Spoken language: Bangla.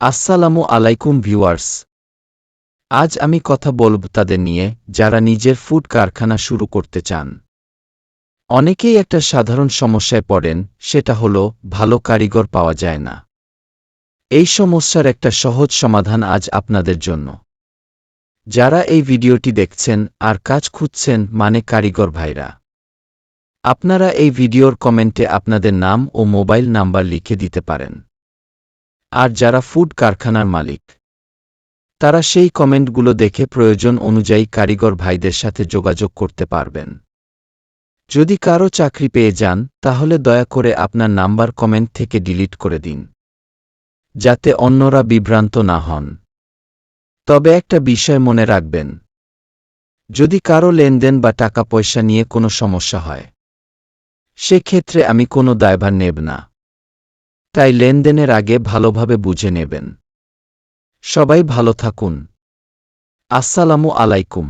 আসসালামু আলাইকুম ভিউয়ার্স। আজ আমি কথা বলব তাদের নিয়ে, যারা নিজের ফুড কারখানা শুরু করতে চান। অনেকেই একটা সাধারণ সমস্যায় পড়েন, সেটা হলো, ভালো কারিগর পাওয়া যায় না। এই সমস্যার একটা সহজ সমাধান আজ আপনাদের জন্য। যারা এই ভিডিওটি দেখছেন আর কাজ খুঁজছেন মানে কারিগর ভাইরা। আপনারা এই ভিডিওর কমেন্টে আপনাদের নাম ও মোবাইল নাম্বার লিখে দিতে পারেন। আর যারা ফুড কারখানার মালিক। তারা সেই কমেন্টগুলো দেখে প্রয়োজন অনুযায়ী কারিগর ভাইদের সাথে যোগাযোগ করতে পারবেন। যদি কারও চাকরি পেয়ে যান, তাহলে দয়া করে আপনার নাম্বার কমেন্ট থেকে ডিলিট করে দিন। যাতে অন্যরা বিভ্রান্ত না হন। তবে একটা বিষয় মনে রাখবেন। যদি কারও লেনদেন বা টাকা পয়সা নিয়ে কোনো সমস্যা হয়, সেক্ষেত্রে আমি কোনো দায়ভার নেব না। তাই লেনদেনের আগে ভালোভাবে বুঝে নেবেন। সবাই ভালো থাকুন। আসসালামু আলাইকুম।